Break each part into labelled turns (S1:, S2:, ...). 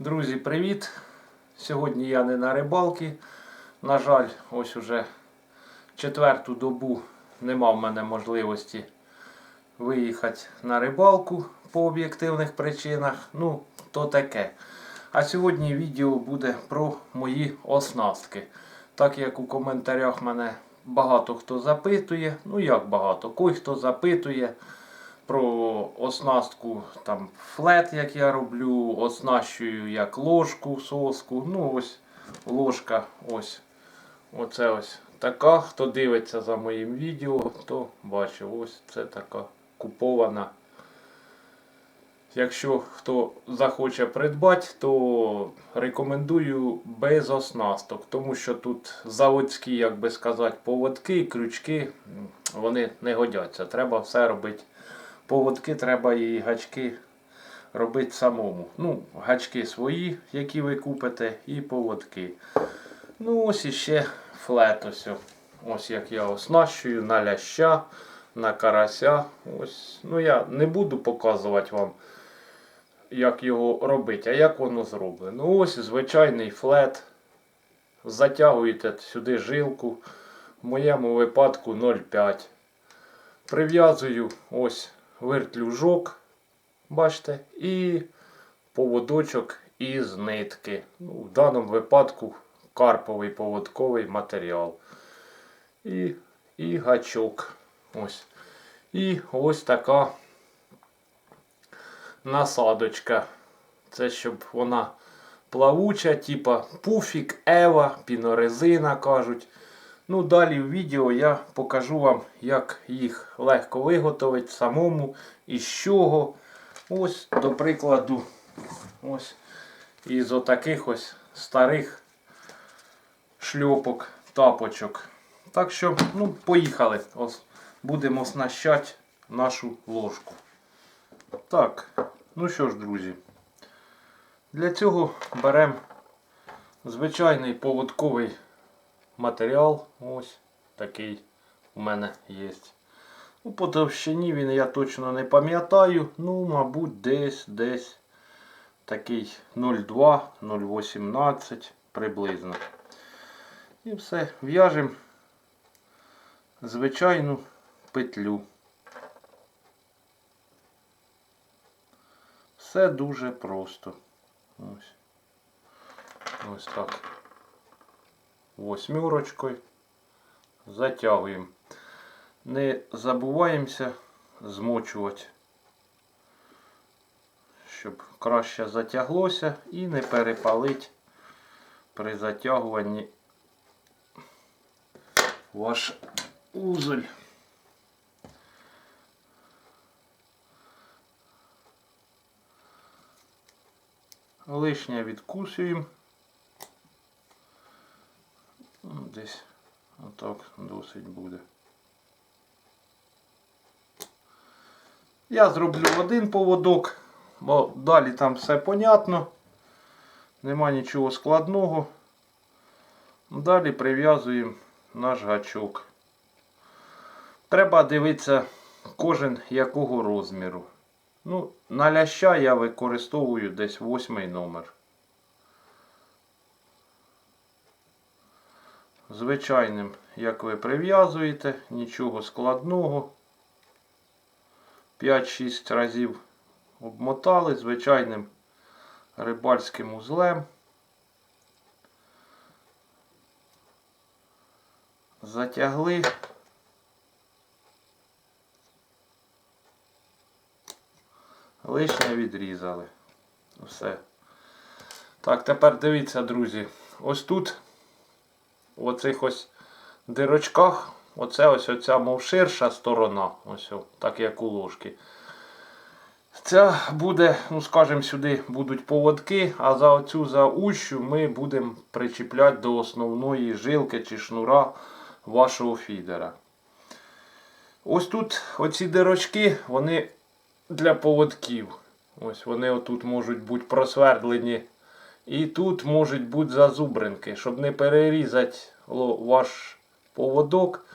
S1: Друзі, привіт! Сьогодні я не на рибалці. На жаль, ось уже четверту добу нема в мене можливості виїхати на рибалку по об'єктивних причинах. Ну, то таке. А сьогодні відео буде про мої оснастки. Так як у коментарях мене багато хто запитує, ну як багато, кой хто запитує про оснастку там флет, як я роблю, оснащую як ложку, соску. Ну ось ложка, ось. Оце ось така. Хто дивиться за моїм відео, то бачив, ось це така купована. Якщо хто захоче придбати, то рекомендую без оснасток, тому що тут заводські, як би сказати, поводки, крючки, вони не годяться. Треба все робити. Поводки треба і гачки робити самому. Ну, гачки свої, які ви купите, і поводки. Ну, ось іще флет. Ось, ось як я оснащую на ляща, на карася. Ось. Ну, я не буду показувати вам, як його робити, а як воно зроблено. Ну, ось звичайний флет. Затягуєте сюди жилку. В моєму випадку 0,5. Прив'язую ось вертлюжок, бачите, і поводочок із нитки. Ну, в даному випадку карповий поводковий матеріал. І, і гачок. Ось. І ось така насадочка. Це щоб вона плавуча, типа пуфік, ева, пінорезина кажуть. Ну, далі в відео я покажу вам, як їх легко виготовити самому і з чого. Ось, до прикладу, ось із отаких ось старих шльопок, тапочок. Так що, ну, поїхали. Ось, будемо оснащати нашу ложку. Так, ну що ж, друзі, для цього беремо звичайний поводковий матеріал. Ось такий у мене є. Ну, по товщині він я точно не пам'ятаю. Ну, мабуть, десь десь такий 0,2, 0,18 приблизно. І все, в'яжемо звичайну петлю. Все дуже просто. Ось. Ось так восьмерочкою. Затягуємо. Не забуваємося змочувати, щоб краще затяглося і не перепалить при затягуванні ваш узель. Лишнє відкусуємо. Ну, Десь отак досить буде. Я зроблю один поводок, бо далі там все понятно. Нема нічого складного. Далі прив'язуємо наш гачок. Треба дивитися кожен якого розміру. Ну, на ляща я використовую десь восьмий номер. Звичайним, як ви прив'язуєте, нічого складного. 5-6 разів обмотали звичайним рибальським узлем. Затягли. Лишнє відрізали. Все. Так, тепер дивіться, друзі. Ось тут в оцих ось дирочках, оце ось оця мов ширша сторона, ось так як у ложки. Ця буде, ну скажімо, сюди будуть поводки, а за оцю за ущу ми будемо причіпляти до основної жилки чи шнура вашого фідера. Ось тут оці дирочки, вони для поводків. Ось вони отут можуть бути просвердлені і тут можуть бути зазубринки, щоб не перерізати ваш поводок.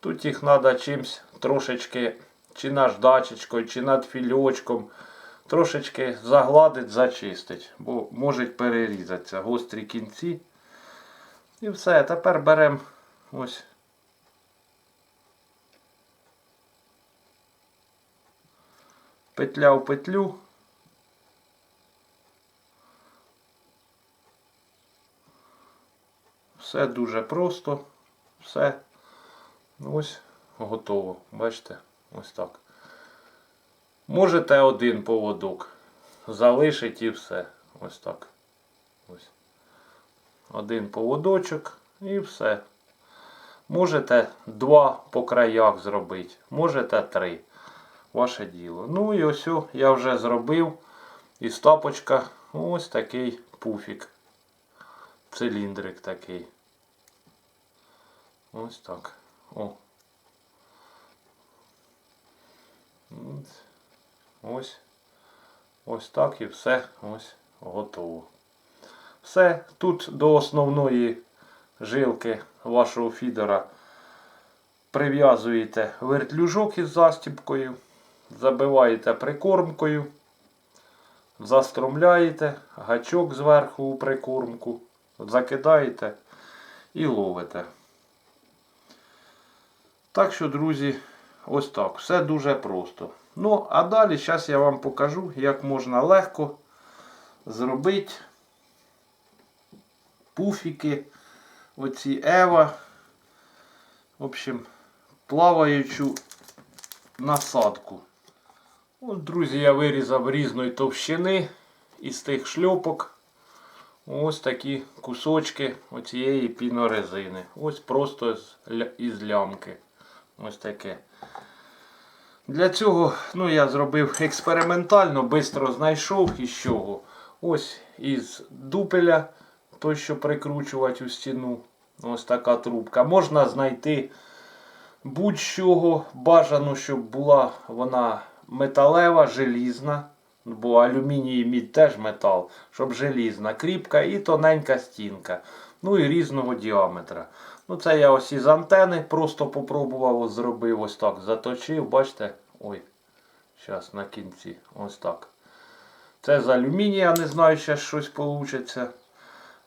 S1: Тут їх треба чимось трошечки чи наждачечкою, чи над фільочком трошечки загладить, зачистить, бо можуть перерізатися гострі кінці. І все, тепер беремо ось. Петля в петлю. Все дуже просто. Все. Ось готово. Бачите? Ось так. Можете один поводок. Залишить і все. Ось так. Ось. Один поводочок і все. Можете два по краях зробити. Можете три. Ваше діло. Ну і ось я вже зробив. І стапочка ось такий пуфік. Циліндрик такий. Ось так. О. Ось. Ось так і все ось готово. Все. Тут до основної жилки вашого фідера прив'язуєте вертлюжок із застібкою, забиваєте прикормкою, застромляєте, гачок зверху у прикормку, закидаєте і ловите. Так що, друзі, ось так. Все дуже просто. Ну, а далі зараз я вам покажу, як можна легко зробити пуфіки, оці Ева. В общем, плаваючу насадку. От, друзі, я вирізав різної товщини із тих шльопок. Ось такі кусочки оцієї пінорезини. Ось просто із лямки. Ось таке. Для цього ну, я зробив експериментально, швидко знайшов із чого. Ось із дупеля, той, що прикручувати у стіну. Ось така трубка. Можна знайти будь-чого. Бажано, щоб була вона металева, желізна. Бо алюміній мідь теж метал, щоб желізна, кріпка і тоненька стінка. Ну і різного діаметра. Ну це я ось із антени просто попробував, ось зробив ось так. Заточив, бачите? Ой, зараз на кінці. Ось так. Це з алюмінія, не знаю, ще щось вийде.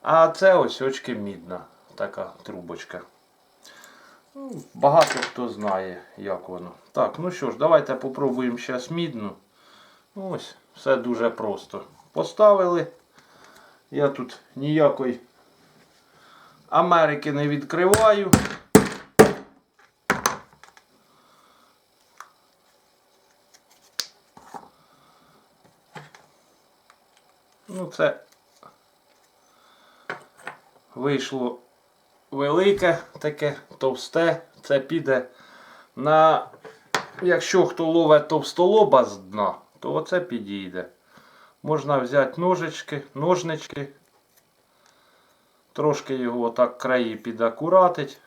S1: А це ось очки мідна. Така трубочка. Ну, багато хто знає, як воно. Так, ну що ж, давайте попробуємо зараз мідну. Ось, все дуже просто. Поставили. Я тут ніякої Америки не відкриваю. Ну, це вийшло велике, таке товсте. Це піде на, якщо хто ловить товстолоба з дна, то оце підійде. Можна взяти ножички, ножнички, трошки його отак краї підакуратить.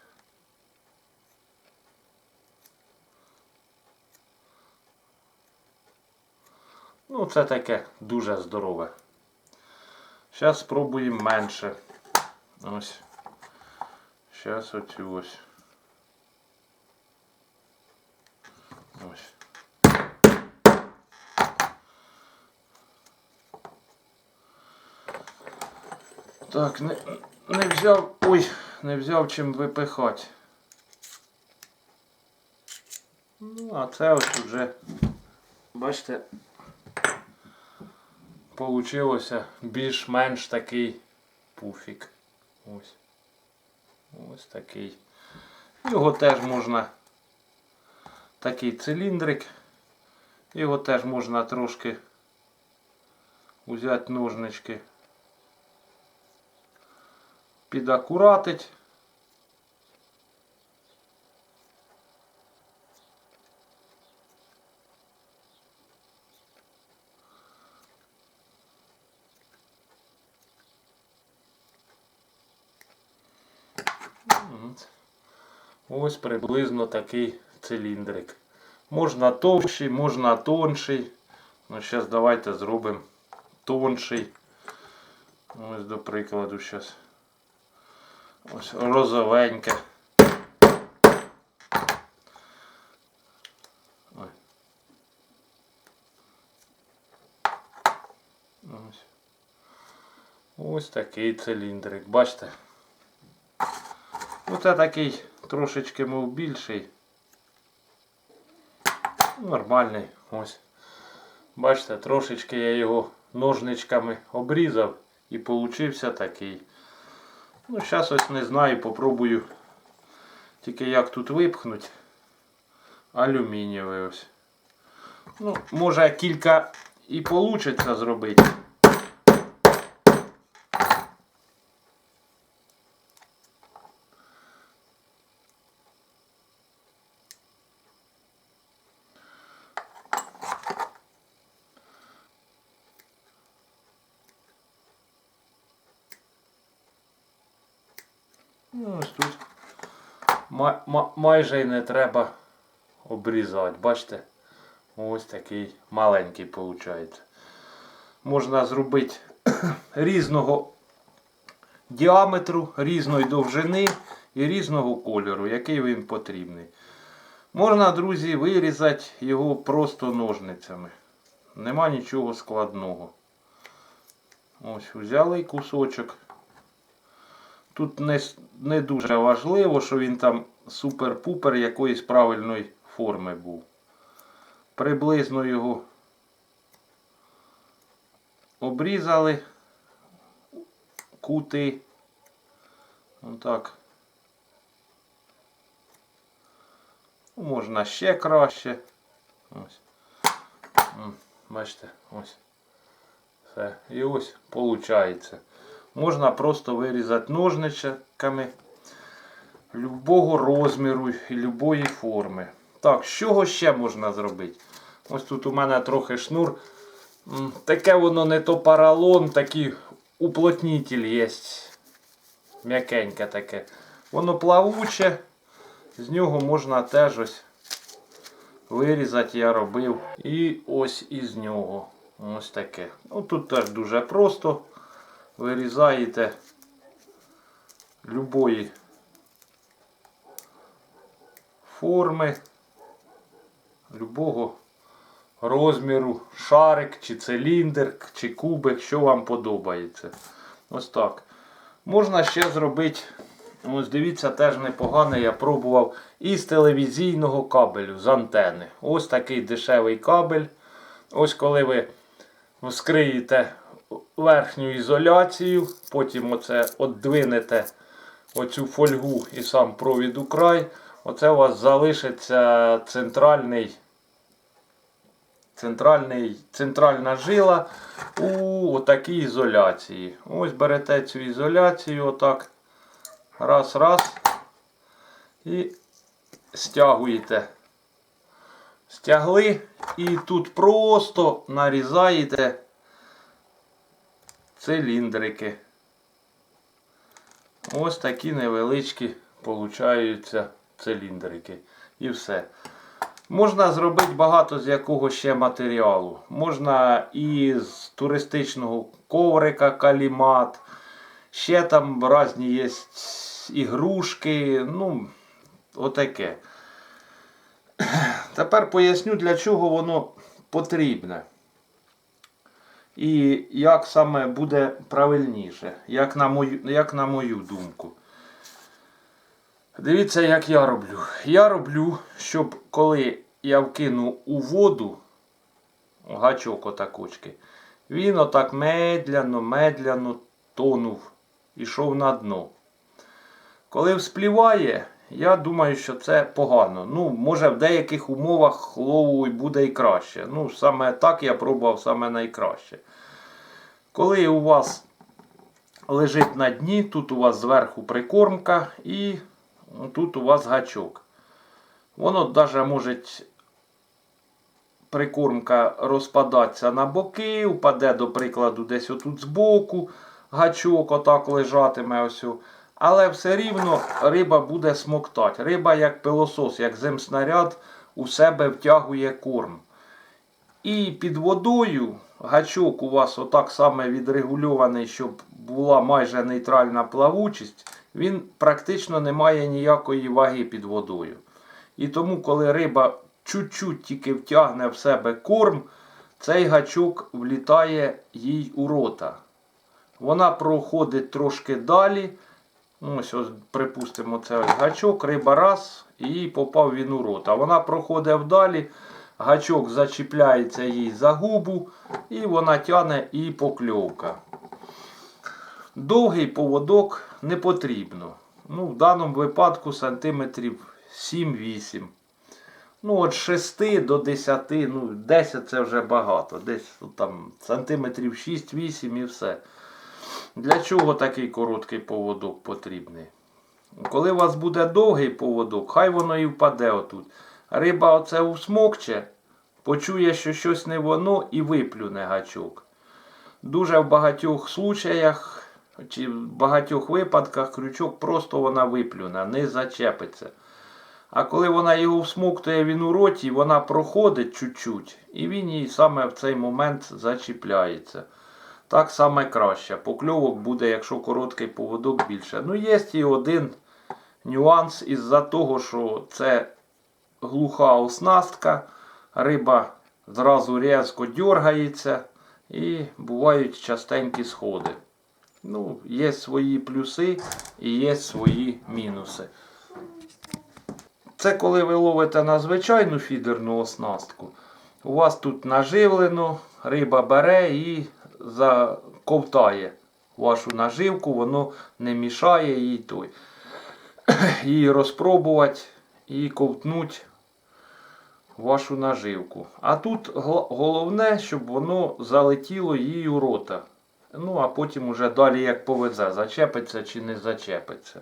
S1: Ну, це таке дуже здорове. Зараз спробуємо менше. Ось. Зараз оцю ось. Ось. Так, не, не взяв. Ой, не взяв чим випихати. Ну, а це ось вже, бачите, получилося більш-менш такий пуфік. Ось. Ось такий. Його теж можна такий циліндрик. Його теж можна трошки взяти ножнички, підакуратить. Ось приблизно такий циліндрик. Можна товщий, можна тонший. Ну, зараз давайте зробимо тонший. Ось до прикладу зараз. Ось розовеньке. Ось. Ось такий циліндрик, бачите? Оце такий трошечки мов більший. Нормальний ось. Бачите, трошечки я його ножничками обрізав і получився такий. Ну, зараз ось не знаю, попробую тільки як тут випхнуть. Алюмінієвий ось. Ну, може кілька і вийде зробити. Ну, ось тут ма- ма- майже й не треба обрізати. Бачите? Ось такий маленький виходить. Можна зробити різного діаметру, різної довжини і різного кольору, який він потрібний. Можна, друзі, вирізати його просто ножницями. Нема нічого складного. Ось взяли кусочок. Тут не, не дуже важливо, що він там супер-пупер якоїсь правильної форми був. Приблизно його обрізали кути. Отак. Ну, Можна ще краще. Ось. Бачите, ось. Все. І ось виходить. Можна просто вирізати ножничками любого розміру і любої форми. Так, з чого ще можна зробити? Ось тут у мене трохи шнур. Таке воно не то поролон, такий уплотнитель є. М'якеньке таке. Воно плавуче. З нього можна теж ось вирізати я робив. І ось із нього. Ось таке. Ну тут теж дуже просто. Вирізаєте любої форми, любого розміру, шарик, чи циліндр, чи кубик, що вам подобається. Ось так. Можна ще зробити, ось дивіться, теж непогано, я пробував із телевізійного кабелю, з антени. Ось такий дешевий кабель. Ось коли ви вскриєте верхню ізоляцію, потім оце оддвинете оцю фольгу і сам провід у край, оце у вас залишиться центральний, центральний, центральна жила у такій ізоляції. Ось берете цю ізоляцію, отак. Раз, раз. І стягуєте. Стягли і тут просто нарізаєте циліндрики. Ось такі невеличкі получаються циліндрики. І все. Можна зробити багато з якого ще матеріалу. Можна із туристичного коврика калімат. Ще там різні є ігрушки. Ну, отаке. Тепер поясню, для чого воно потрібне. І як саме буде правильніше, як на мою, як на мою думку. Дивіться, як я роблю. Я роблю, щоб коли я вкину у воду гачок отакочки, він отак медляно, медляно тонув, ішов на дно. Коли вспліває, я думаю, що це погано. Ну, може в деяких умовах лову буде і краще. Ну, саме так я пробував саме найкраще. Коли у вас лежить на дні, тут у вас зверху прикормка і тут у вас гачок. Воно навіть може прикормка розпадатися на боки, впаде, до прикладу, десь отут збоку, гачок отак лежатиме. ось. Але все рівно риба буде смоктати. Риба як пилосос, як земснаряд у себе втягує корм. І під водою гачок у вас отак саме відрегульований, щоб була майже нейтральна плавучість, він практично не має ніякої ваги під водою. І тому, коли риба чуть-чуть тільки втягне в себе корм, цей гачок влітає їй у рота. Вона проходить трошки далі. Ну, Ось, ось, припустимо, це ось гачок, риба раз, і попав він у рот. А вона проходить вдалі, гачок зачіпляється їй за губу, і вона тяне і покльовка. Довгий поводок не потрібно. Ну, в даному випадку сантиметрів 7-8. Ну, від 6 до 10, ну, 10 це вже багато. Десь там сантиметрів 6-8 і все. Для чого такий короткий поводок потрібний? Коли у вас буде довгий поводок, хай воно і впаде отут. Риба оце усмокче, почує, що щось не воно і виплюне гачок. Дуже в багатьох случаях чи в багатьох випадках крючок просто вона виплюне, не зачепиться. А коли вона його всмоктує він у роті, вона проходить чуть-чуть, і він їй саме в цей момент зачіпляється. Так саме краще. Покльовок буде, якщо короткий поводок більше. Ну, є і один нюанс із-за того, що це глуха оснастка, риба зразу різко дергається і бувають частенькі сходи. Ну, є свої плюси і є свої мінуси. Це коли ви ловите на звичайну фідерну оснастку. У вас тут наживлено, риба бере і заковтає вашу наживку, воно не мішає їй той. Її розпробувати і ковтнуть вашу наживку. А тут головне, щоб воно залетіло їй у рота. Ну, а потім уже далі як повезе, зачепиться чи не зачепиться.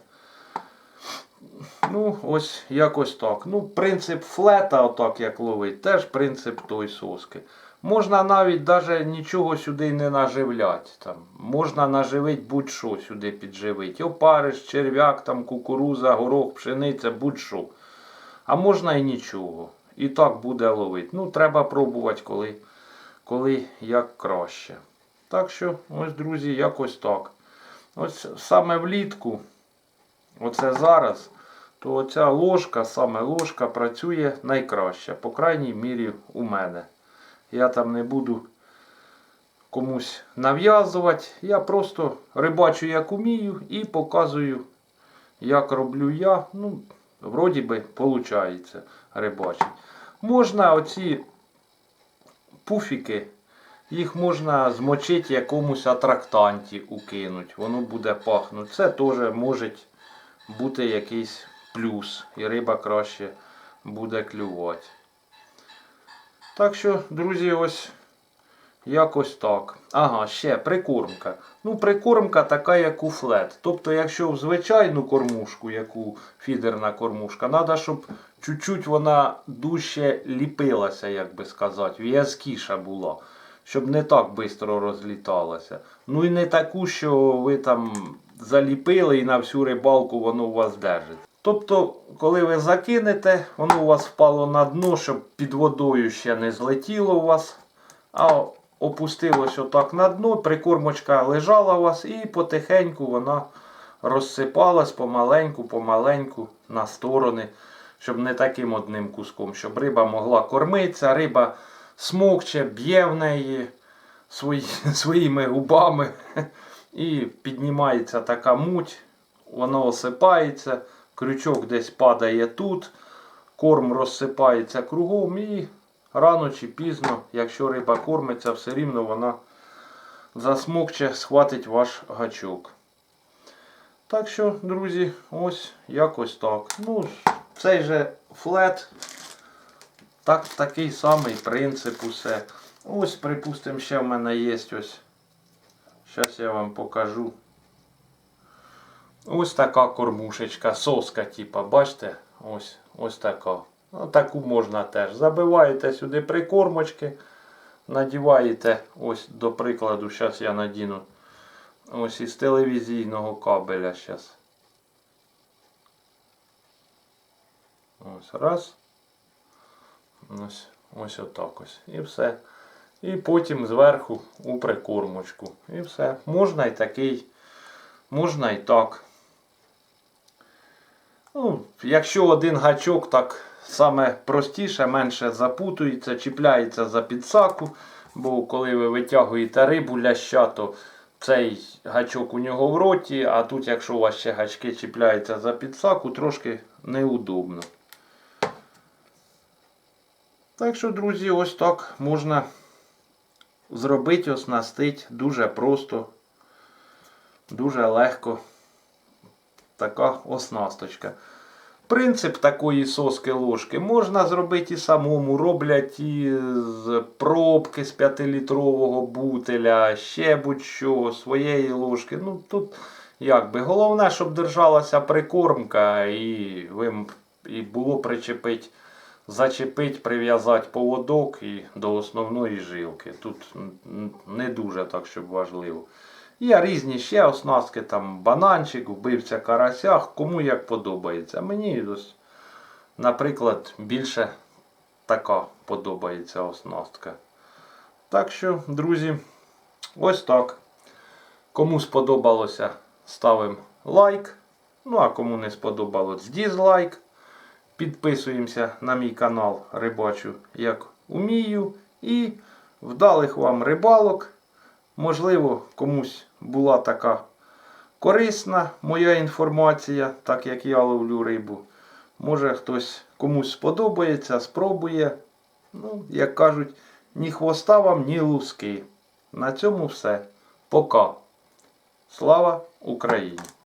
S1: Ну, ось якось так. Ну, принцип флета, отак як ловить, теж принцип той соски. Можна навіть даже нічого сюди не наживляти. Там. Можна наживити будь-що сюди підживити. Опариш, черв'як, там, кукуруза, горох, пшениця, будь-що. А можна і нічого. І так буде ловити. Ну, треба пробувати, коли, коли як краще. Так що, ось, друзі, якось так. Ось саме влітку, оце зараз, то оця ложка, саме ложка працює найкраще. По крайній мірі у мене. Я там не буду комусь нав'язувати. Я просто рибачу, як умію, і показую, як роблю я. Ну, вроді би, виходить рибачить. Можна оці пуфіки, їх можна змочити якомусь атрактанті укинуть. Воно буде пахнути. Це теж може бути якийсь плюс. І риба краще буде клювати. Так що, друзі, ось якось так. Ага, ще прикормка. Ну, прикормка така, як у флет. Тобто, якщо в звичайну кормушку, яку фідерна кормушка, треба, щоб чуть-чуть вона дужче ліпилася, як би сказати, в'язкіша була. Щоб не так швидко розліталася. Ну і не таку, що ви там заліпили і на всю рибалку воно у вас держить. Тобто, коли ви закинете, воно у вас впало на дно, щоб під водою ще не злетіло у вас, а опустилось отак на дно, прикормочка лежала у вас і потихеньку вона розсипалась помаленьку, помаленьку на сторони, щоб не таким одним куском, щоб риба могла кормитися, риба смокче, б'є в неї свої, своїми губами. І піднімається така муть, воно осипається, крючок десь падає тут, корм розсипається кругом і рано чи пізно, якщо риба кормиться, все рівно вона засмокче, схватить ваш гачок. Так що, друзі, ось якось так. Ну, цей же флет, так, такий самий принцип усе. Ось, припустимо, ще в мене є ось. Зараз я вам покажу. Ось така кормушечка, соска, типа, бачите? Ось, ось така. Ну, таку можна теж. Забиваєте сюди прикормочки, надіваєте, ось, до прикладу, зараз я надіну ось із телевізійного кабеля. Зараз. Ось раз. Ось, ось отак ось. І все. І потім зверху у прикормочку. І все. Можна і такий, можна і так. Ну, якщо один гачок, так саме простіше, менше запутується, чіпляється за підсаку. Бо коли ви витягуєте рибу ляща, то цей гачок у нього в роті, а тут, якщо у вас ще гачки чіпляються за підсаку, трошки неудобно. Так що, друзі, ось так можна зробити, оснастити дуже просто, дуже легко. Така оснасточка. Принцип такої соски ложки можна зробити і самому. Роблять і з пробки з 5-літрового бутеля, ще будь-що, своєї ложки. Ну тут якби головне, щоб держалася прикормка і ви і було причепити, зачепити, прив'язати поводок і до основної жилки. Тут не дуже так, щоб важливо. Є різні ще оснастки, там бананчик, вбивця карася, кому як подобається. Мені, наприклад, більше така подобається оснастка. Так що, друзі, ось так. Кому сподобалося, ставимо лайк. Ну а кому не сподобалось, дізлайк. Підписуємося на мій канал Рибачу як умію. І вдалих вам рибалок. Можливо, комусь була така корисна моя інформація, так як я ловлю рибу. Може хтось комусь сподобається, спробує. Ну, як кажуть, ні хвоста вам, ні луски. На цьому все. Пока. Слава Україні!